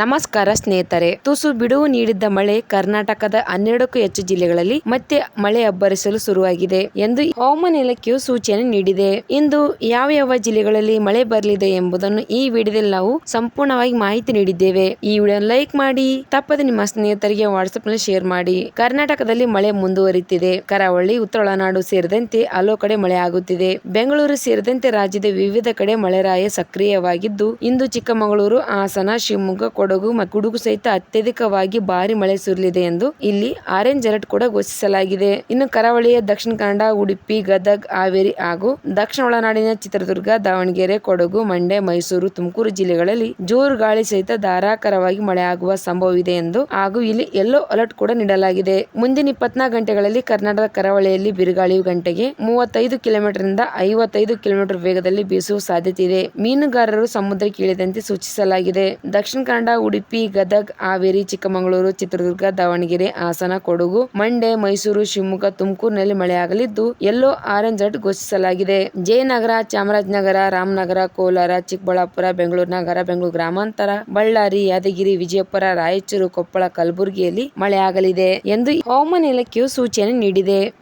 ನಮಸ್ಕಾರ ಸ್ನೇಹಿತರೆ. ತುಸು ಬಿಡುವು ನೀಡಿದ್ದ ಮಳೆ ಕರ್ನಾಟಕದ ಹನ್ನೆರಡಕ್ಕೂ ಹೆಚ್ಚು ಜಿಲ್ಲೆಗಳಲ್ಲಿ ಮತ್ತೆ ಮಳೆ ಅಬ್ಬರಿಸಲು ಶುರುವಾಗಿದೆ ಎಂದು ಹವಾಮಾನ ಇಲಾಖೆಯು ಸೂಚನೆ ನೀಡಿದೆ. ಇಂದು ಯಾವ ಯಾವ ಜಿಲ್ಲೆಗಳಲ್ಲಿ ಮಳೆ ಬರಲಿದೆ ಎಂಬುದನ್ನು ಈ ವಿಡಿಯೋದಲ್ಲಿ ನಾವು ಸಂಪೂರ್ಣವಾಗಿ ಮಾಹಿತಿ ನೀಡಿದ್ದೇವೆ. ಈ ವಿಡಿಯೋ ಲೈಕ್ ಮಾಡಿ, ತಪ್ಪದೆ ನಿಮ್ಮ ಸ್ನೇಹಿತರಿಗೆ ವಾಟ್ಸ್ಆಪ್ನಲ್ಲಿ ಶೇರ್ ಮಾಡಿ. ಕರ್ನಾಟಕದಲ್ಲಿ ಮಳೆ ಮುಂದುವರಿತಿದೆ. ಕರಾವಳಿ, ಉತ್ತರ ಒಳನಾಡು ಸೇರಿದಂತೆ ಹಲವು ಕಡೆ ಮಳೆ ಆಗುತ್ತಿದೆ. ಬೆಂಗಳೂರು ಸೇರಿದಂತೆ ರಾಜ್ಯದ ವಿವಿಧ ಕಡೆ ಮಳೆರಾಯ ಸಕ್ರಿಯವಾಗಿದ್ದು, ಇಂದು ಚಿಕ್ಕಮಗಳೂರು, ಹಾಸನ, ಶಿವಮೊಗ್ಗ ಕೊಡಗು ಮತ್ತು ಗುಡುಗು ಸಹಿತ ಅತ್ಯಧಿಕವಾಗಿ ಭಾರಿ ಮಳೆ ಸುರಲಿದೆ ಎಂದು ಇಲ್ಲಿ ಆರೆಂಜ್ ಅಲರ್ಟ್ ಕೂಡ ಘೋಷಿಸಲಾಗಿದೆ. ಇನ್ನು ಕರಾವಳಿಯ ದಕ್ಷಿಣ ಕನ್ನಡ, ಉಡುಪಿ, ಗದಗ್, ಹಾವೇರಿ ಹಾಗೂ ದಕ್ಷಿಣ ಒಳನಾಡಿನ ಚಿತ್ರದುರ್ಗ, ದಾವಣಗೆರೆ, ಕೊಡಗು, ಮಂಡ್ಯ, ಮೈಸೂರು, ತುಮಕೂರು ಜಿಲ್ಲೆಗಳಲ್ಲಿ ಜೋರು ಗಾಳಿ ಸಹಿತ ಧಾರಾಕಾರವಾಗಿ ಮಳೆ ಆಗುವ ಸಂಭವವಿದೆ ಎಂದು ಹಾಗೂ ಇಲ್ಲಿ ಯೆಲ್ಲೋ ಅಲರ್ಟ್ ಕೂಡ ನೀಡಲಾಗಿದೆ. ಮುಂದಿನ ಇಪ್ಪತ್ನಾಲ್ಕು ಗಂಟೆಗಳಲ್ಲಿ ಕರ್ನಾಟಕದ ಕರಾವಳಿಯಲ್ಲಿ ಬಿರುಗಾಳಿಯು ಗಂಟೆಗೆ ಮೂವತ್ತೈದು ಕಿಲೋಮೀಟರ್ನಿಂದ ಐವತ್ತೈದು ಕಿಲೋಮೀಟರ್ ವೇಗದಲ್ಲಿ ಬೀಸುವ ಸಾಧ್ಯತೆ ಇದೆ. ಮೀನುಗಾರರು ಸಮುದ್ರಕ್ಕೆ ಇಳಿದಂತೆ ಸೂಚಿಸಲಾಗಿದೆ. ದಕ್ಷಿಣ ಕನ್ನಡ ಉಡುಪಿ, ಗದಗ್, ಹಾವೇರಿ, ಚಿಕ್ಕಮಗಳೂರು, ಚಿತ್ರದುರ್ಗ, ದಾವಣಗೆರೆ, ಹಾಸನ, ಕೊಡಗು, ಮಂಡ್ಯ, ಮೈಸೂರು, ಶಿವಮೊಗ್ಗ, ತುಮಕೂರಿನಲ್ಲಿ ಮಳೆಯಾಗಲಿದ್ದು ಯೆಲ್ಲೋ ಆರೆಂಜ್ ಅಲರ್ಟ್ ಘೋಷಿಸಲಾಗಿದೆ. ಜಯನಗರ, ಚಾಮರಾಜನಗರ, ರಾಮನಗರ, ಕೋಲಾರ, ಚಿಕ್ಕಬಳ್ಳಾಪುರ, ಬೆಂಗಳೂರು ನಗರ, ಬೆಂಗಳೂರು ಗ್ರಾಮಾಂತರ, ಬಳ್ಳಾರಿ, ಯಾದಗಿರಿ, ವಿಜಯಪುರ, ರಾಯಚೂರು, ಕೊಪ್ಪಳ, ಕಲಬುರಗಿಯಲ್ಲಿ ಮಳೆಯಾಗಲಿದೆ ಎಂದು ಹವಾಮಾನ ಇಲಾಖೆಯು ಸೂಚನೆ ನೀಡಿದೆ.